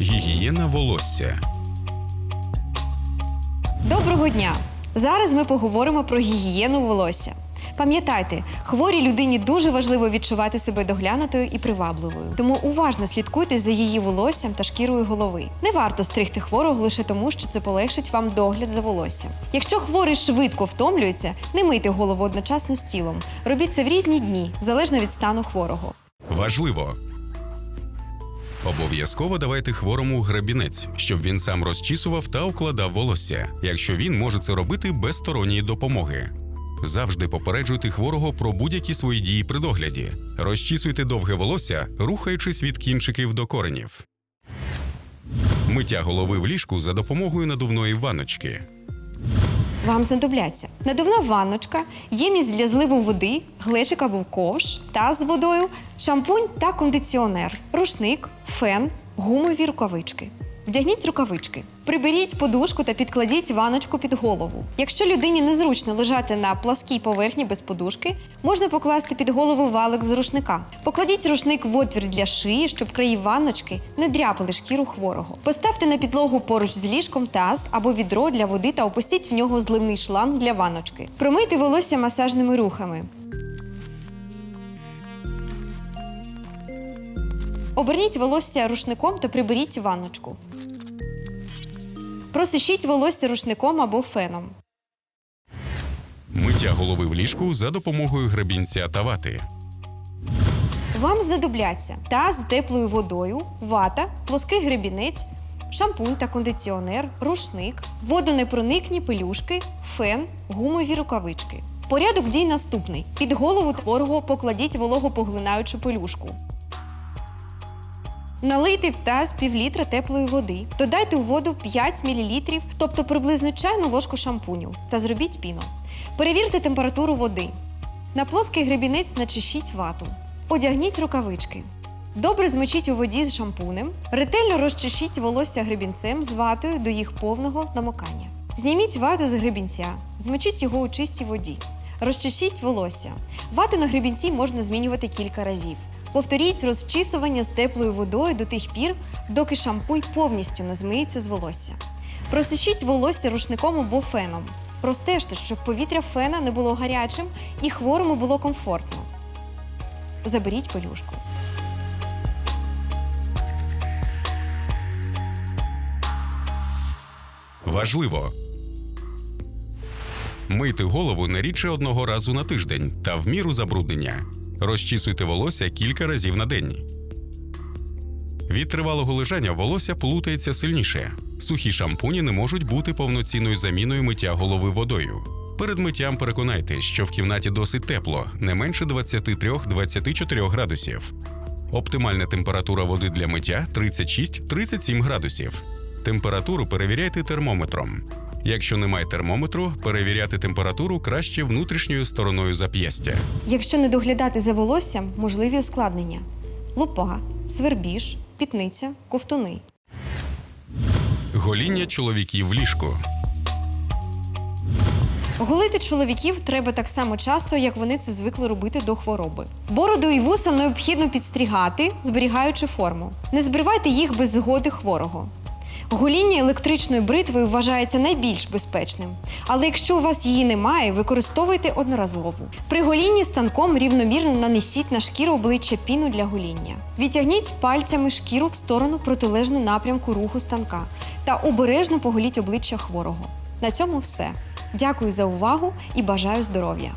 Гігієна волосся. Доброго дня! Зараз ми поговоримо про гігієну волосся. Пам'ятайте, хворій людині дуже важливо відчувати себе доглянутою і привабливою. Тому уважно слідкуйте за її волоссям та шкірою голови. Не варто стригти хворого лише тому, що це полегшить вам догляд за волоссям. Якщо хворий швидко втомлюється, не мийте голову одночасно з тілом. Робіть це в різні дні, залежно від стану хворого. Важливо. Обов'язково давайте хворому гребінець, щоб він сам розчісував та укладав волосся, якщо він може це робити без сторонньої допомоги. Завжди попереджуйте хворого про будь-які свої дії при догляді. Розчісуйте довге волосся, рухаючись від кінчиків до коренів. Миття голови в ліжку за допомогою надувної ванночки. Вам знадобляться надувна ванночка, ємність для зливу води, глечик або ковш, таз з водою, шампунь та кондиціонер, рушник, фен, гумові рукавички. Вдягніть рукавички. Приберіть подушку та підкладіть ваночку під голову. Якщо людині незручно лежати на пласкій поверхні без подушки, можна покласти під голову валик з рушника. Покладіть рушник в отвір для шиї, щоб краї ванночки не дряпали шкіру хворого. Поставте на підлогу поруч з ліжком таз або відро для води та опустіть в нього зливний шланг для ванночки. Промийте волосся масажними рухами. Оберніть волосся рушником та приберіть ванночку. Просушіть волосся рушником або феном. Миття голови в ліжку за допомогою гребінця та вати. Вам знадобляться таз з теплою водою, вата, плоский гребінець, шампунь та кондиціонер, рушник, водонепроникні пелюшки, фен, гумові рукавички. Порядок дій наступний: під голову хворого покладіть вологопоглинаючу пелюшку. Налийте в таз півлітра теплої води. Додайте у воду 5 мл, тобто приблизно чайну ложку шампуню, та зробіть піну. Перевірте температуру води. На плоский гребінець начешіть вату. Одягніть рукавички. Добре змочіть у воді з шампунем. Ретельно розчешіть волосся гребінцем з ватою до їх повного намокання. Зніміть вату з гребінця, змочіть його у чистій воді. Розчешіть волосся. Вату на гребінці можна змінювати кілька разів. Повторіть розчісування з теплою водою до тих пір, доки шампунь повністю не змиється з волосся. Просушіть волосся рушником або феном. Простежте, щоб повітря фена не було гарячим і хворому було комфортно. Заберіть пелюшку. Важливо. Мийте голову не рідше одного разу на тиждень та в міру забруднення. Розчісуйте волосся кілька разів на день. Від тривалого лежання волосся плутається сильніше. Сухі шампуні не можуть бути повноцінною заміною миття голови водою. Перед миттям переконайтесь, що в кімнаті досить тепло, не менше 23-24 градусів. Оптимальна температура води для миття 36-37 градусів. Температуру перевіряйте термометром. Якщо немає термометру, перевіряти температуру краще внутрішньою стороною зап'ястя. Якщо не доглядати за волоссям, можливі ускладнення: лупа, свербіж, пітниця, ковтуни. Гоління чоловіків в ліжку. Голити чоловіків треба так само часто, як вони це звикли робити до хвороби. Бороду і вуса необхідно підстрігати, зберігаючи форму. Не збривайте їх без згоди хворого. Гоління електричною бритвою вважається найбільш безпечним. Але якщо у вас її немає, використовуйте одноразову. При голінні станком рівномірно нанесіть на шкіру обличчя піну для гоління. Відтягніть пальцями шкіру в сторону протилежну напрямку руху станка та обережно поголіть обличчя хворого. На цьому все. Дякую за увагу і бажаю здоров'я!